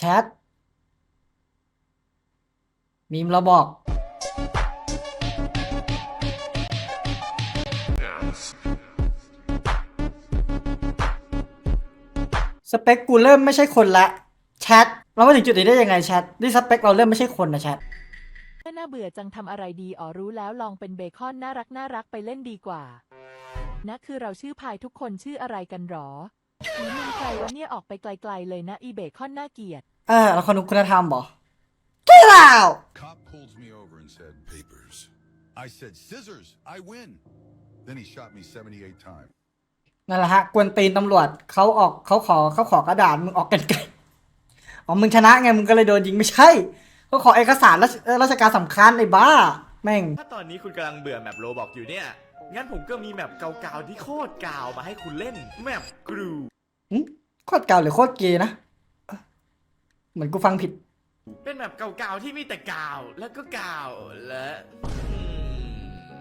แชทมีมเราบอก สเปคกูเริ่มไม่ใช่คนละ แชท เรามาถึงจุดนี้ได้ยังไงแชทนี่สเปคเราเริ่มไม่ใช่คนนะแชทน่าเบื่อจังทำอะไรดีอ๋อรู้แล้วลองเป็นเบคอนน่ารักน่ารักไปเล่นดีกว่า นะคือเราชื่อพายทุกคนชื่ออะไรกันหรอ ใครวะเนี่ยออกไปไกลๆเลยนะอีเบคอนน่าเกลียด เออแล้วคนคุณธรรมบอ Get out Cop pulls me over and said, Papers. I said, Scissors, I win. Then he shot me 78 times. นั่นแหละฮะ กวนตีนตำรวจเขาออกเขาขอเขาขอกระดาษมึงออกกันไกลอ๋อมึงชนะไงมึงก็เลยโดนยิงไม่ใช่เขาขอเอกสารราชเอ่อราชการสำคัญไอ้บ้า แม่ง ถ้าตอนนี้คุณกำลังเบื่อแมปโรบอกอยู่เนี่ย งั้นผมก็มีแมปเก่าๆที่โคตรเก่ามาให้คุณเล่น แมปกรู หึโคตรเก่าหรือโคตรเกย์นะเอ้อเหมือนกูฟังผิด เป็นแมปเก่าๆที่มีแต่เก่าแล้วก็เก่าและอื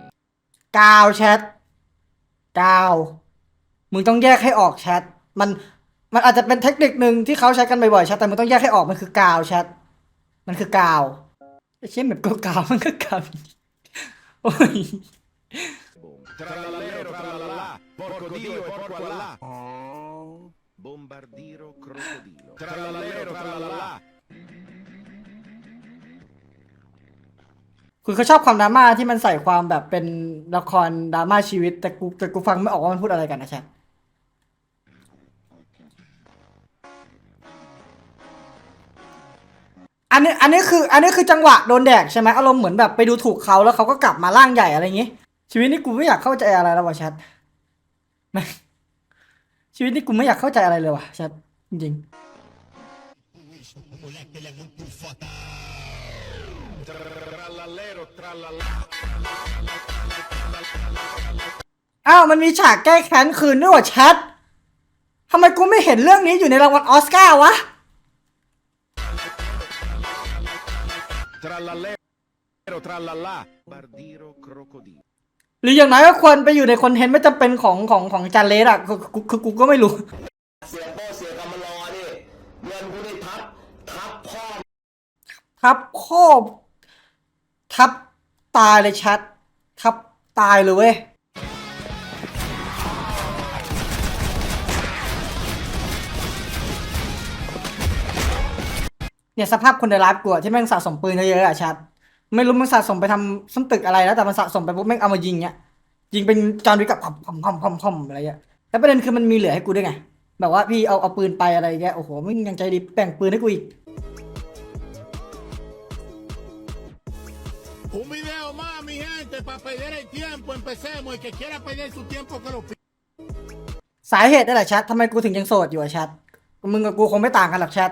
มกาวแชทกาว มึงต้องแยกให้ออกแชท มันมันอาจจะเป็นเทคนิคหนึ่งที่เขาใช้กันบ่อยๆแชทแต่มึงต้องแยกให้ออกมันคือกาวแชทมันคือกาวไอ้เช่นแบบกาวๆมันก็กาวโอ้ย Trallallero, trallallà, porco Dio e porco Allah. Bombardiro crocodilo. Trallallero, trallallà. คือเขาชอบความดราม่าที่มันใส่ความแบบเป็นละครดราม่าชีวิต แต่กูแต่กูฟังไม่ออกว่ามันพูดอะไรกันนะแชทอันนี้อันนี้คือ อันนี้คือจังหวะโดนแดกใช่ไหมอารมณ์เหมือนแบบไปดูถูกเขาแล้วเขาก็กลับมาร่างใหญ่อะไรอย่างงี้ ชีวิตนี้กูไม่อยากเข้าใจอะไรแล้วว่ะแชท ชีวิตนี้กูไม่อยากเข้าใจอะไรเลยว่ะแชทจริงอ้าวมันมีฉากแก้แค้นคืนด้วยว่ะแชททำไมกูไม่เห็นเรื่องนี้อยู่ในรางวัลออสการ์วะ หรืออย่างน้อยก็ควรไปอยู่ในคอนเทนต์ไม่จำเป็นของของของจานเลสอะคือคือคือกูก็ไม่รู้ เสียโป้เสียกรรมารอนี่เงินกูได้ทับทับพ่อทับพ่อทับตายเลยชัด ทับตายเลยเว้ย เนี่ยสภาพคนในร้านกูอะที่แม่งสะสมปืนเยอะๆอะชัด ไม่รู้มันสะสมไปทำส้นตึกอะไรแล้วแต่มันสะสมไปปุ๊บแม่งเอามายิงเนี้ยยิงเป็นจอห์นวิกกับพอมพอมพอมพอมพอมอะไรเงี้ยแล้วประเด็นคือมันมีเหลือให้กูด้วยไงแบบว่าพี่เอาเอาปืนไปอะไรเงี้ยโอ้โหมึงยังใจดีแบ่งปืนให้กูอีก Un video más, mi gente, para perder el tiempo. Empecemos. El que quiera perder su tiempo, que lo pida. สาเหตุนั่นแหละแชททำไมกูถึงยังโสดอยู่อะแชทมึงกับกูคงไม่ต่างกันหรอกแชท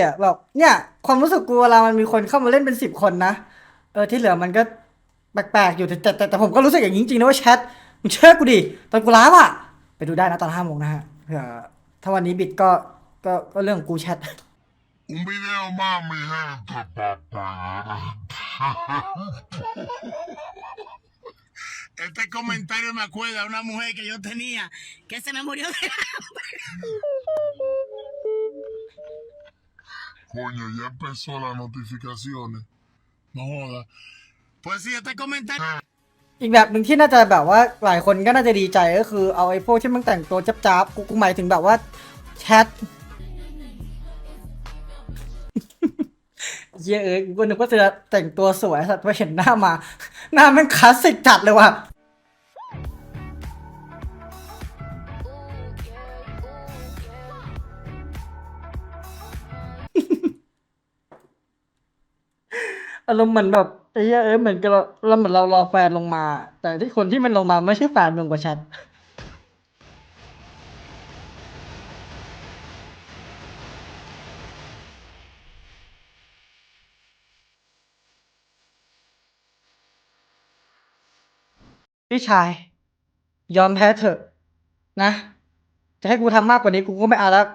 อะแบบเนี่ย ความรู้สึกกูเวลามันมีคนเข้ามาเล่นเป็นสิบคนนะเออที่เหลือมันก็แปลกๆอยู่แต่แต่แต่แต่ผมก็รู้สึกอย่างนี้จริงๆนะว่าแชทมึงเชื่อกูดิตอนกูไลฟ์อะ ไปดูได้นะตอนห้าโมงนะฮะเผื่อถ้าวันนี้บิดก็ก็ก็เรื่องกูแชท Un video más, mi gente, para Este comentario me acuerda a una mujer que yo tenía que se me murió de hambre. Coño, ya empezó las notificaciones. No joda. Pues sí, este comentario. อีกแบบหนึ่งที่น่าจะแบบว่าหลายคนก็น่าจะดีใจก็คือเอาไอ้พวกที่มันแต่งตัวจับๆกูกูหมายถึงแบบว่าแชทเย้เอ้ยกูนึกว่าจะแต่งตัวสวยสัตว์พอเห็นหน้ามา หน้ามันคลาสสิกจัดเลยว่ะ อารมณ์เหมือนแบบไอ้เหี้ยเอ้ยเหมือนกับเราเราเหมือนเรารอแฟนลงมา แต่ที่คนที่มันลงมาไม่ใช่แฟนมึงกว่าแชทพี่ชาย ยอมแพ้เถอะ นะ จะให้กูทำมากกว่านี้กูก็ไม่เอาแล้ว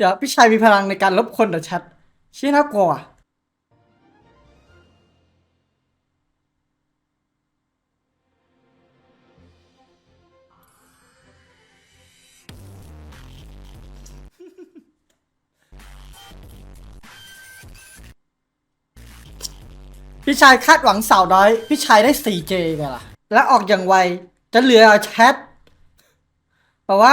เดี๋ยวพี่ชายมีพลังในการลบคนเหรอชัดชี้น่ากลัวว่ะพี่ชายคาดหวังสาวน้อย พี่ชายได้ 4J ไงล่ะ และออกอย่างไว จะเหลือแชทแปลว่า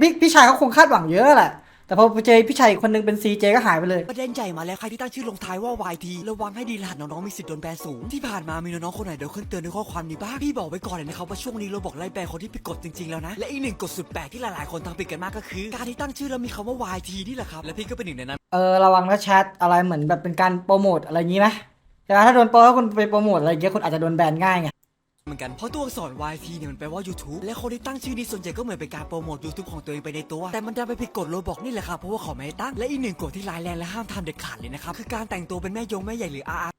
พี่พี่ชายเขาคงคาดหวังเยอะแหละ แต่พอเจอพี่ชายอีกคนนึงเป็น CJ ก็หายไปเลย ประเด็นใหญ่มาแล้วใครที่ตั้งชื่อลงท้ายว่า YT ระวังให้ดีรหัสน้องๆมีสิทธิ์โดนแบนสูง ที่ผ่านมามีน้องๆคนไหนโดนขึ้นเตือนด้วยข้อความนี้บ้างพี่บอกไว้ก่อนเลยนะครับว่าช่วงนี้เราบอกไล่แบนคนที่ผิดกฎจริงๆแล้วนะ และอีกหนึ่งกฎสุดแปลกที่หลายๆคนทำผิดกันมากก็คือ การที่ตั้งชื่อแล้วมีคำว่า YT นี่แหละครับและพี่ก็เป็นหนึ่งในนั้น เออระวังนะแชทอะไรเหมือนแบบเป็นการโปรโมทอะไรอย่างนี้ไหมแต่ว่าถ้าโดนโปรแล้วคุณไปโปรโมทอะไรอย่างเงี้ยคุณอาจจะโดนแบนง่ายไง เหมือนกัน เพราะตัวอักษร YT เนี่ยมันแปลว่า YouTube และคนที่ตั้งชื่อนี้ส่วนใหญ่ก็เหมือนเป็นการโปรโมท YouTube ของตัวเองไปในตัว แต่มันดันไปผิดกฎโลบอกนี่แหละครับเพราะว่าเขาไม่ให้ตั้ง และอีกหนึ่งกฎที่ร้ายแรงและห้ามทำเด็ดขาดเลยนะครับคือการแต่งตัวเป็นแม่ยงแม่ใหญ่หรือ RR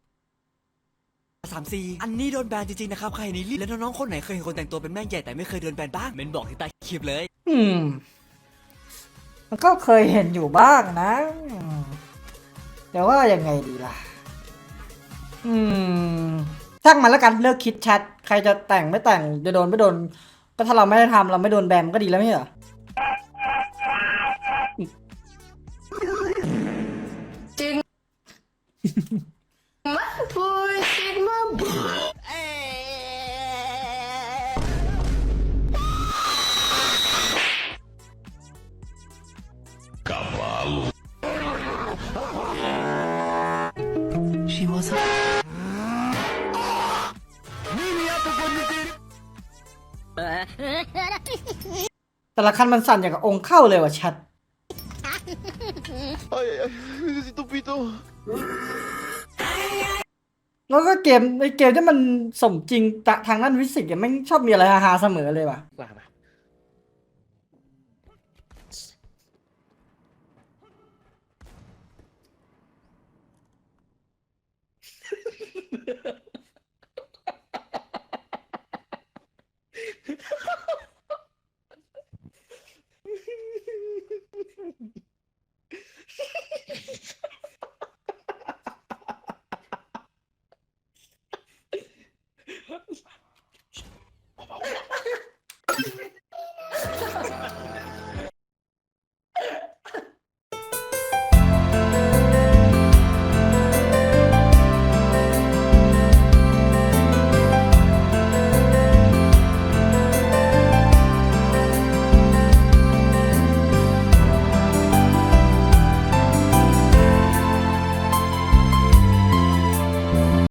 สามซีอันนี้โดนแบนจริงๆนะครับใครนี่รีบและน้องๆคนไหนเคยเห็นคนแต่งตัวเป็นแม่ใหญ่แต่ไม่เคยโดนแบนบ้างเมนบอกที่ใต้คลิปเลย อืม มันก็เคยเห็นอยู่บ้างนะแต่ว่ายังไงดีล่ะ อืม ช่างมันแล้วกันเลิกคิดแชทใครจะแต่งไม่แต่งจะโดนไม่โดน ก็ถ้าเราไม่ได้ทำเราไม่โดนแบนมันก็ดีแล้วไม่ใช่เหรอ แต่ละคันมันสั่นอย่างกับองค์เข้าเลยว่ะแชทแล้วก็เกมในเกมที่มันสมจริงทางด้านฟิสิกส์เนี่ยไม่งชอบมีอะไรฮาๆเสมอเลยว่ะ ว่ามา